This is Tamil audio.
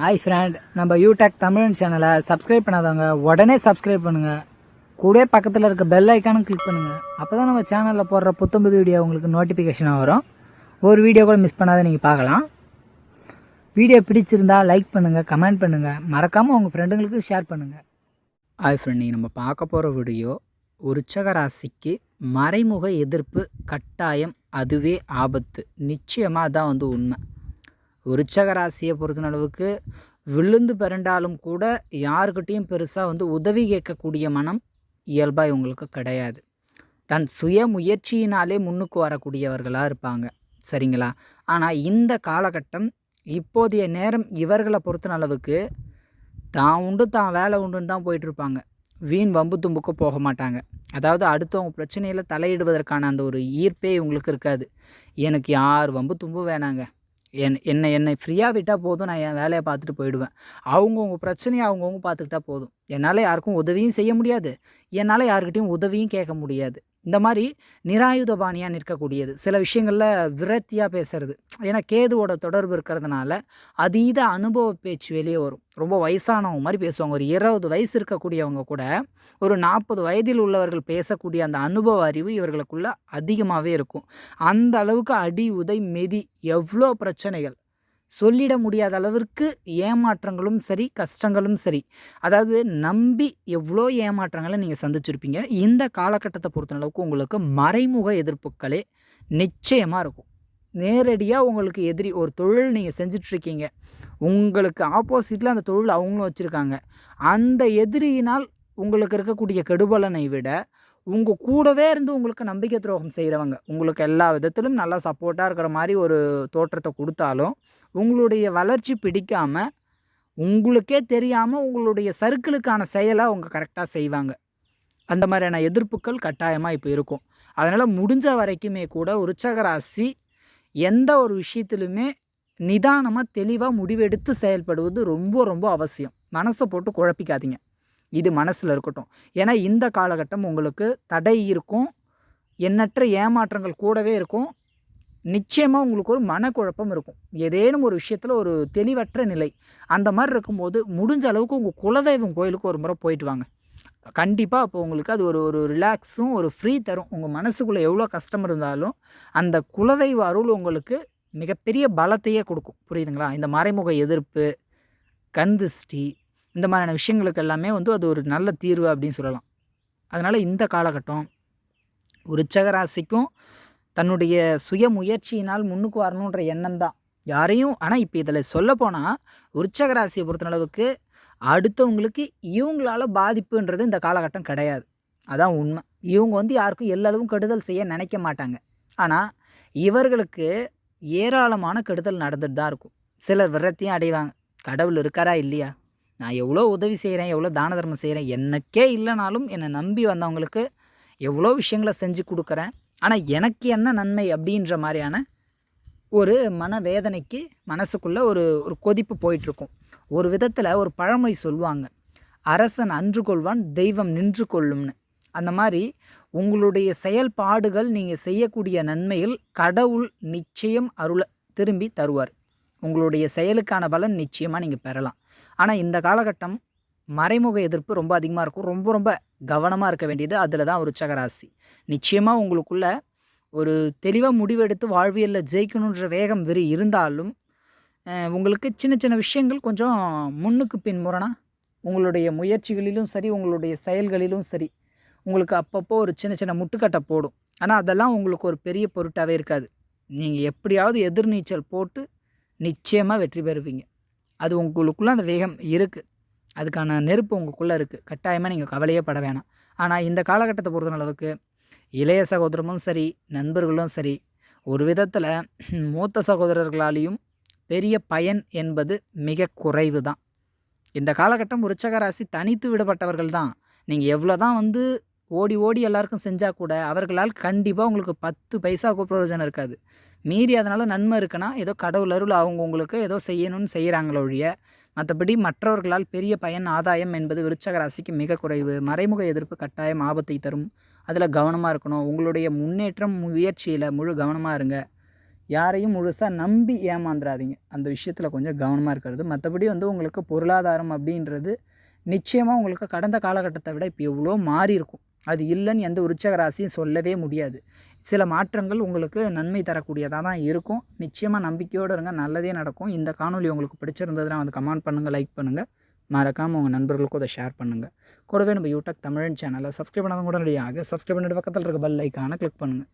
ஹாய் ஃப்ரெண்ட் நம்ம யூடெக் தமிழ் சேனலை சப்ஸ்கிரைப் பண்ணாதவங்க உடனே சப்ஸ்கிரைப் பண்ணுங்க. கூட பக்கத்தில் இருக்க பெல் ஐக்கானும் கிளிக் பண்ணுங்க. அப்பதான் நம்ம சேனலில் போடுற புத்தம்புது வீடியோ உங்களுக்கு நோட்டிஃபிகேஷனாக வரும். ஒரு வீடியோ கூட மிஸ் பண்ணாத நீங்கள் பார்க்கலாம். வீடியோ பிடிச்சிருந்தா லைக் பண்ணுங்கள் கமெண்ட் பண்ணுங்கள் மறக்காமல் உங்கள் ஃப்ரெண்டுங்களுக்கு ஷேர் பண்ணுங்கள் ஹாய் ஃப்ரெண்ட் நீங்கள் நம்ம பார்க்க போகிற வீடியோ உற்சக ராசிக்கு மறைமுக எதிர்ப்பு கட்டாயம் அதுவே ஆபத்து. நிச்சயமாக அதான் வந்து உண்மை. விருச்சக ராசியை பொறுத்தளவுக்கு விழுந்து பிறண்டாலும் கூட யாருக்கிட்டேயும் பெருசாக வந்து உதவி கேட்கக்கூடிய மனம் இயல்பாக இவங்களுக்கு கிடையாது. தன் சுய முயற்சியினாலே முன்னுக்கு வரக்கூடியவர்களாக இருப்பாங்க. சரிங்களா? ஆனால் இந்த காலகட்டம் இப்போதைய நேரம் இவர்களை பொறுத்த அளவுக்கு தான் உண்டு தான் வேலை உண்டுன்னு தான் போயிட்டுருப்பாங்க. வீண் வம்பு தும்புக்கு போக மாட்டாங்க. அதாவது அடுத்தவங்க பிரச்சனையில் தலையிடுவதற்கான அந்த ஒரு ஈர்ப்பே இவங்களுக்கு இருக்காது. எனக்கு யார் வம்பு தும்பு வேணாங்க. என் என்னை என்னை ஃப்ரீயாக விட்டால் போதும் நான் என் வேலையை பார்த்துட்டு போயிடுவேன். அவங்கவுங்க பிரச்சனையை அவங்கவுங்க பார்த்துக்கிட்டா போதும். என்னால் யாருக்கும் உதவியும் செய்ய முடியாது. என்னால் யாருக்கிட்டையும் உதவியும் கேட்க முடியாது. இந்த மாதிரி நிராயுதபாணியாக நிற்கக்கூடியது. சில விஷயங்களில் விரத்தியாக பேசுறது. ஏன்னா கேதுவோட தொடர்பு இருக்கிறதுனால அதீத அனுபவ பேச்சு வெளியே வரும். ரொம்ப வயசானவங்க மாதிரி பேசுவாங்க. ஒரு இருபது வயசு இருக்கக்கூடியவங்க கூட ஒரு நாற்பது வயதில் உள்ளவர்கள் பேசக்கூடிய அந்த அனுபவ அறிவு இவர்களுக்குள்ள அதிகமாகவே இருக்கும். அந்த அளவுக்கு அடி உதை மெதி எவ்வளோ பிரச்சனைகள். சொல்லிட முடியாத அளவிற்கு ஏமாற்றங்களும் சரி கஷ்டங்களும் சரி. அதாவது நம்பி எவ்வளோ ஏமாற்றங்களை நீங்கள் சந்திச்சிருப்பீங்க இந்த காலகட்டத்தை பொறுத்த அளவுக்கு உங்களுக்கு மறைமுக எதிர்ப்புகளே நிச்சயமாக இருக்கும். நேரடியாக உங்களுக்கு எதிரி ஒரு தொழில் நீங்கள் செஞ்சிட்ருக்கீங்க. உங்களுக்கு ஆப்போசிட்டில் அந்த தொழில் அவங்களும் வச்சுருக்காங்க. அந்த எதிரியினால் உங்களுக்கு இருக்கக்கூடிய கெடுபலனை விட உங்கள் கூடவே இருந்து உங்களுக்கு நம்பிக்கை துரோகம் செய்கிறவங்க உங்களுக்கு எல்லா விதத்திலும் நல்லா சப்போர்ட்டாக இருக்கிற மாதிரி ஒரு தோற்றத்தை கொடுத்தாலும் உங்களுடைய வளர்ச்சி பிடிக்காமல் உங்களுக்கே தெரியாமல் உங்களுடைய சர்க்கிளுக்கான செயலை அவங்க கரெக்டாக செய்வாங்க. அந்த மாதிரியான எதிர்ப்புகள் கட்டாயமாக இப்போ இருக்கும். அதனால் முடிஞ்ச வரைக்குமே கூட உற்சகராசி எந்த ஒரு விஷயத்திலுமே நிதானமாக தெளிவாக முடிவெடுத்து செயல்படுவது ரொம்ப ரொம்ப அவசியம். மனசை போட்டு குழப்பிக்காதீங்க. இது மனசில் இருக்கட்டும். ஏன்னா இந்த காலகட்டம் உங்களுக்கு தடை இருக்கும். எண்ணற்ற ஏமாற்றங்கள் கூடவே இருக்கும். நிச்சயமாக உங்களுக்கு ஒரு மனக்குழப்பம் இருக்கும். ஏதேனும் ஒரு விஷயத்தில் ஒரு தெளிவற்ற நிலை அந்த மாதிரி இருக்கும்போது முடிஞ்ச அளவுக்கு உங்கள் குலதெய்வம் கோயிலுக்கு ஒரு முறை போயிட்டு வாங்க. கண்டிப்பாக அப்போ உங்களுக்கு அது ஒரு ஒரு ரிலாக்ஸும் ஒரு ஃப்ரீ தரும். உங்கள் மனசுக்குள்ளே எவ்வளோ கஷ்டம் இருந்தாலும் அந்த குலதெய்வ அருள் உங்களுக்கு மிகப்பெரிய பலத்தையே கொடுக்கும். புரியுதுங்களா? இந்த மறைமுக எதிர்ப்பு கந்து திருஷ்டி இந்த மாதிரியான விஷயங்களுக்கு எல்லாமே வந்து அது ஒரு நல்ல தீர்வு அப்படின்னு சொல்லலாம். அதனால் இந்த காலகட்டம் விருச்சக ராசிக்கும் தன்னுடைய சுய முயற்சியினால் முன்னுக்கு வரணுன்ற எண்ணம் தான் யாரையும் ஆனால் இப்போ இதில் சொல்லப்போனால் விருச்சக ராசியை பொறுத்தளவுக்கு அடுத்தவங்களுக்கு இவங்களால பாதிப்புன்றது இந்த காலகட்டம் கிடையாது. அதான் உண்மை. இவங்க வந்து யாருக்கும் எல்லளவும் கெடுதல் செய்ய நினைக்க மாட்டாங்க. ஆனால் இவர்களுக்கு ஏராளமான கெடுதல் நடந்துட்டு தான் இருக்கும். சிலர் விரத்தையும் அடைவாங்க. கடவுள் இருக்காரா இல்லையா? நான் எவ்வளோ உதவி செய்கிறேன் எவ்வளோ தான தர்மம் செய்கிறேன் எனக்கே இல்லைனாலும் என்னை நம்பி வந்தவங்களுக்கு எவ்வளோ விஷயங்களை செஞ்சு கொடுக்குறேன். ஆனால் எனக்கு என்ன நன்மை அப்படின்ற மாதிரியான ஒரு மனவேதனைக்கு மனசுக்குள்ளே ஒரு ஒரு கொதிப்பு போயிட்டுருக்கும். ஒரு விதத்தில் ஒரு பழமொழி சொல்லுவாங்க அரசன் அன்று கொள்வான் தெய்வம் நின்று கொள்ளும்னு. அந்த மாதிரி உங்களுடைய செயல்பாடுகள் நீங்கள் செய்யக்கூடிய நன்மைகள் கடவுள் நிச்சயம் அருளை திரும்பி தருவார். உங்களுடைய செயலுக்கான பலன் நிச்சயமாக நீங்கள் பெறலாம். ஆனால் இந்த காலகட்டம் மறைமுக எதிர்ப்பு ரொம்ப அதிகமாக இருக்கும். ரொம்ப ரொம்ப கவனமாக இருக்க வேண்டியது அதில் தான் ஒரு உச்சகராசி. நிச்சயமாக உங்களுக்குள்ள ஒரு தெளிவாக முடிவெடுத்து வாழ்வியலில் ஜெயிக்கணுன்ற வேகம் வெறி இருந்தாலும் உங்களுக்கு சின்ன சின்ன விஷயங்கள் கொஞ்சம் முன்னுக்கு பின் முரணா உங்களுடைய முயற்சிகளிலும் சரி உங்களுடைய செயல்களிலும் சரி உங்களுக்கு அப்பப்போ ஒரு சின்ன சின்ன முட்டுக்கட்டை போடும். ஆனால் அதெல்லாம் உங்களுக்கு ஒரு பெரிய பொருட்டாகவே இருக்காது. நீங்கள் எப்படியாவது எதிர்நீச்சல் போட்டு நிச்சயமாக வெற்றி பெறுவீங்க. அது உங்களுக்குள்ளே அந்த வேகம் இருக்குது அதுக்கான நெருப்பு உங்களுக்குள்ளே இருக்குது கட்டாயமாக நீங்கள் கவலையே பட வேணாம். ஆனால் இந்த காலகட்டத்தை பொறுத்த அளவுக்கு இளைய சகோதரமும் சரி நண்பர்களும் சரி ஒரு விதத்தில் மூத்த சகோதரர்களாலேயும் பெரிய பயன் என்பது மிக குறைவு தான். இந்த காலகட்டம் உச்சகராசி ராசி தனித்து விடப்பட்டவர்கள் தான். நீங்கள் எவ்வளோ தான் வந்து ஓடி ஓடி எல்லாருக்கும் செஞ்சால் கூட அவர்களால் கண்டிப்பாக உங்களுக்கு பத்து பைசாவுக்கு பிரயோஜனம் இருக்காது. மீறி அதனால் நன்மை இருக்குன்னா ஏதோ கடவுள் அருள் அவங்க உங்களுக்கு ஏதோ செய்யணும்னு செய்கிறாங்களோ ஒழிய மற்றபடி மற்றவர்களால் பெரிய பயன் ஆதாயம் என்பது விருச்சக ராசிக்கு மிக குறைவு. மறைமுக எதிர்ப்பு கட்டாயம் ஆபத்தை தரும். அதில் கவனமாக இருக்கணும். உங்களுடைய முன்னேற்றம் முயற்சியில் முழு கவனமாக இருங்க. யாரையும் முழுசாக நம்பி ஏமாந்துடாதீங்க அந்த விஷயத்தில் கொஞ்சம் கவனமாக இருக்கிறது. மற்றபடி வந்து உங்களுக்கு பொருளாதாரம் அப்படின்றது நிச்சயமாக உங்களுக்கு கடந்த காலகட்டத்தை விட இப்போ எவ்வளோ மாறி இருக்கும். அது இல்லைன்னு எந்த உற்சக ராசியும் சொல்லவே முடியாது. சில மாற்றங்கள் உங்களுக்கு நன்மை தரக்கூடியதாக தான் இருக்கும். நிச்சயமாக நம்பிக்கையோடு இருங்க. நல்லதே நடக்கும். இந்த காணொலி உங்களுக்கு பிடிச்சிருந்ததுன்னா வந்து கமெண்ட் பண்ணுங்கள் லைக் பண்ணுங்கள் மறக்காமல் உங்கள் நண்பர்களுக்கும் அதை ஷேர் பண்ணுங்கள் கூடவே நம்ம யூடியூப் தமிழ் சேனலை சப்ஸ்கிரைப் பண்ணாதவங்க உடனடியாக சப்ஸ்கிரைப் பண்ணிட்டு பக்கத்தில் இருக்க பெல் ஐக்கானை கிளிக் பண்ணுங்கள்